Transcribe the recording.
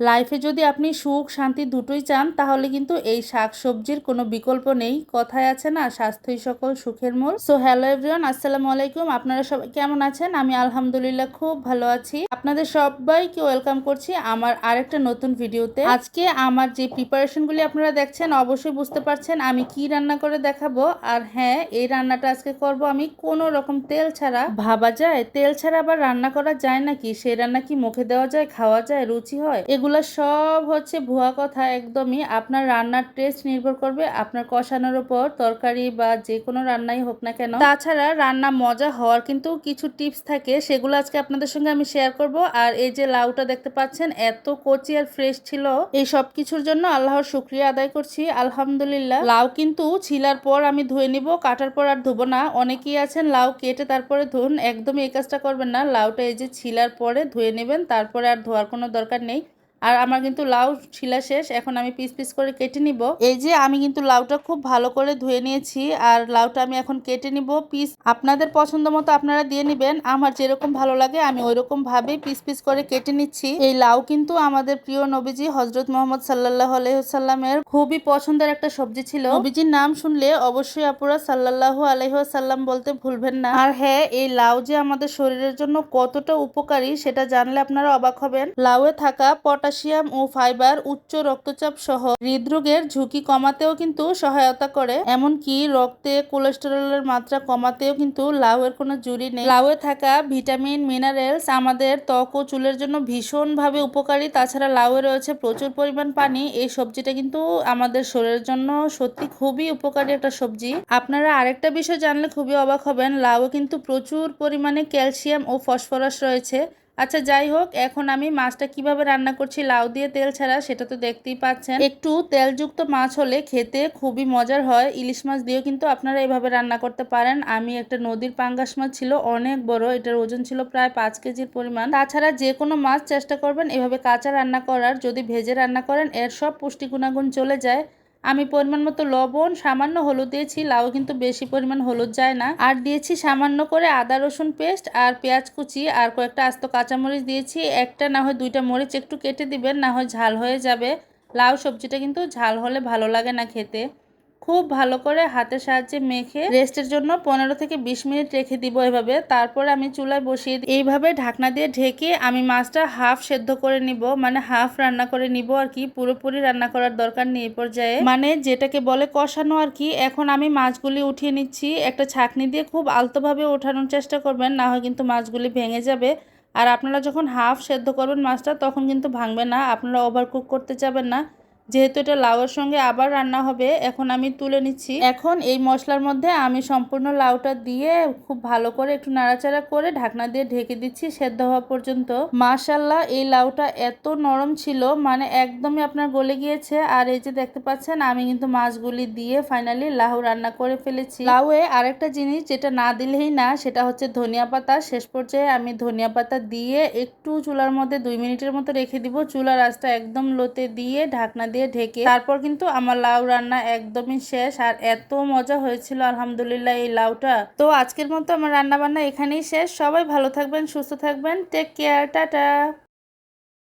লাইফে যদি আপনি সুখ, শান্তি দুটোই চান, তাহলে কিন্তু এই শাক সবজির কোনো বিকল্প নেই। কথায় আছে না, স্বাস্থ্যই সকল সুখের মূল। সো হ্যালো এভরিওয়ান আসসালামু আলাইকুম। আপনারা সবাই কেমন আছেন? আমি আলহামদুলিল্লাহ খুব ভালো আছি। আপনাদের সবাইকে ওয়েলকাম করছি আমার আরেকটা নতুন ভিডিওতে আজকে আমার যে প্রিপারেশনগুলি আপনারা দেখছেন, অবশ্যই বুঝতে পারছেন আমি কি রান্না করে দেখাবো। আর হ্যাঁ এই রান্নাটা আজকে করব আমি কোনো রকম তেল ছাড়া। ভাবা যায়, তেল ছাড়া আবার রান্না করা যায় নাকি? সেই রান্না কি মুখে দেওয়া যায়, খাওয়া যায়, রুচি হয়? এগুলো সব হচ্ছে ভুয়া কথা একদমই। আপনার রান্নার টেস্ট নির্ভর করবে আপনার কষানোর উপর, তরকারি বা যে কোনো রান্নাই হোক না কেন। তাছাড়া রান্না মজা হওয়ার কিন্তু কিছু টিপস থাকে, সেগুলো আজকে আপনাদের সঙ্গে আমি শেয়ার করব। আর এই যে লাউটা দেখতে পাচ্ছেন, এত কচি আর ফ্রেশ ছিল। এই সব কিছুর জন্য আল্লাহর শুক্রিয়া আদায় করছি, আলহামদুলিল্লাহ। লাউ কিন্তু ছিলার পর আমি ধুয়ে নিব, কাটার পর আর ধুবো না। অনেকেই আছেন, লাউ কেটে তারপরে ধুন, একদমই এই কাজটা করবেন না। লাউটা এই যে ছিলার পরে ধুয়ে নেবেন, তারপরে আর ধোয়ার কোনো দরকার নেই। আর আমার কিন্তু লাউ ছিলা শেষ, এখন আমি পিস পিস করে কেটে নিব। এই যে আমি কিন্তু লাউটা খুব ভালো করে ধুয়ে নিয়েছি, আর লাউটা আমি এখন কেটে নিব পিস। আপনাদের পছন্দ মতো আপনারা দিয়ে নেবেন, আমার যেরকম ভালো লাগে আমি ওই ভাবে পিস পিস করে কেটে নিচ্ছি। এই লাউ কিন্তু আমাদের প্রিয় নবীজি হজরত মোহাম্মদ সাল্লাহ আলহিহাল্লামের খুবই পছন্দের একটা সবজি ছিল। নবীজির নাম শুনলে অবশ্যই আপুরা সাল্লাহ আলহিহাল্লাম বলতে ভুলবেন না। আর হ্যাঁ এই লাউ যে আমাদের শরীরের জন্য কতটা উপকারী সেটা জানলে আপনারা অবাক হবেন। লাউয়ে থাকা পটাশ পটাশিয়াম ও ফাইবার উচ্চ রক্তচাপ সহ হৃদরোগের ঝুঁকি কমাতেও কিন্তু সহায়তা করে। এমনকি রক্তে কোলেস্টেরলের মাত্রা কমাতেও কিন্তু লাউয়ের কোনো জুড়ি নেই। লাউয়ে থাকা ভিটামিন, মিনারেলস আমাদের ত্বক ও চুলের জন্য ভীষণভাবে উপকারী। তাছাড়া লাউয়ে রয়েছে প্রচুর পরিমাণ পানি। এই সবজিটা কিন্তু আমাদের শরীরের জন্য সত্যি খুবই উপকারী একটা সবজি। আপনারা আরেকটা বিষয় জানলে খুবই অবাক হবেন। লাউ কিন্তু প্রচুর পরিমাণে ক্যালসিয়াম ও ফসফরাস রয়েছে। আচ্ছা যাই হোক, এখন আমি মাছটা কীভাবে রান্না করছি, লাউ দিয়ে তেল ছাড়া সেটা তো দেখতেই পাচ্ছেন। একটু তেলযুক্ত মাছ হলে খেতে খুবই মজার হয়। ইলিশ মাছ দিয়েও কিন্তু আপনারা এভাবে রান্না করতে পারেন। আমি একটা নদীর পাঙ্গাস মাছ ছিল, অনেক বড়, এটার ওজন ছিল প্রায় পাঁচ কেজির পরিমাণ। তাছাড়া যে কোনো মাছ চেষ্টা করবেন এভাবে কাঁচা রান্না করার। যদি ভেজে রান্না করেন, এর সব পুষ্টি গুণাগুণ চলে যায়। আমি পরিমাণ মতো লবণ, সামান্য হলুদ দিয়েছি, লাউ কিন্তু বেশি পরিমাণ হলুদ যায় না। আর দিয়েছি সামান্য করে আদা, রসুন পেস্ট আর পেঁয়াজ কুচি আর কয়েকটা আস্ত কাঁচামরিচ দিয়েছি। একটা না হয় দুইটা মরিচ একটু কেটে দিবেন, না হয় ঝাল হয়ে যাবে। লাউ সবজিটা কিন্তু ঝাল হলে ভালো লাগে না খেতে। খুব ভালো করে হাতের সাহায্যে মেখে রেস্টের জন্য পনেরো থেকে বিশ মিনিট রেখে দিব এভাবে। তারপরে আমি চুলায় বসিয়ে এইভাবে ঢাকনা দিয়ে ঢেকে আমি মাছটা হাফ সেদ্ধ করে নিব মানে হাফ রান্না করে নিব আর কি। পুরোপুরি রান্না করার দরকার নেই পর্যায়ে। মানে যেটাকে বলে কষানো আর কি, এখন আমি মাছগুলি উঠিয়ে নিচ্ছি। একটা ছাকনি দিয়ে খুব আলতোভাবে ওঠানোর চেষ্টা করবেন, না হয় কিন্তু মাছগুলি ভেঙে যাবে। আর আপনারা যখন হাফ সেদ্ধ করবেন মাছটা, তখন কিন্তু ভাঙবে না। আপনারা ওভার কুক করতে যাবেন না। যেহেতু এটা লাউয়ের সঙ্গে আবার রান্না হবে, এখন আমি তুলে নিচ্ছি। এখন এই মশলার মধ্যে আমি সম্পূর্ণ লাউটা দিয়ে খুব ভালো করে একটু নাড়াচাড়া করে ঢাকনা দিয়ে ঢেকে দিচ্ছি সেদ্ধ হওয়া পর্যন্ত। মাশাল্লাহ এই লাউটা এত নরম ছিল মানে একদমই আপনার গলে গিয়েছে। আর এই যে দেখতে পাচ্ছেন, আমি কিন্তু মাছগুলি দিয়ে ফাইনালি লাউ রান্না করে ফেলেছি। লাউয়ে আরেকটা জিনিস যেটা না দিলেই না, সেটা হচ্ছে ধনিয়া পাতা। শেষ পর্যায়ে আমি ধনিয়া পাতা দিয়ে একটু চুলার মধ্যে দুই মিনিটের মতো রেখে দিব। চুলার আঁচটা একদম লোতে দিয়ে ঢাকনা দিয়ে ঢেকে তারপর কিন্তু আমার লাউ রান্না একদমই শেষ আর এত মজা হয়েছিল, আলহামদুলিল্লাহ এই লাউটা। তো আজকের মতো আমার রান্না বান্না এখানেই শেষ। সবাই ভালো থাকবেন, সুস্থ থাকবেন। Take care tata.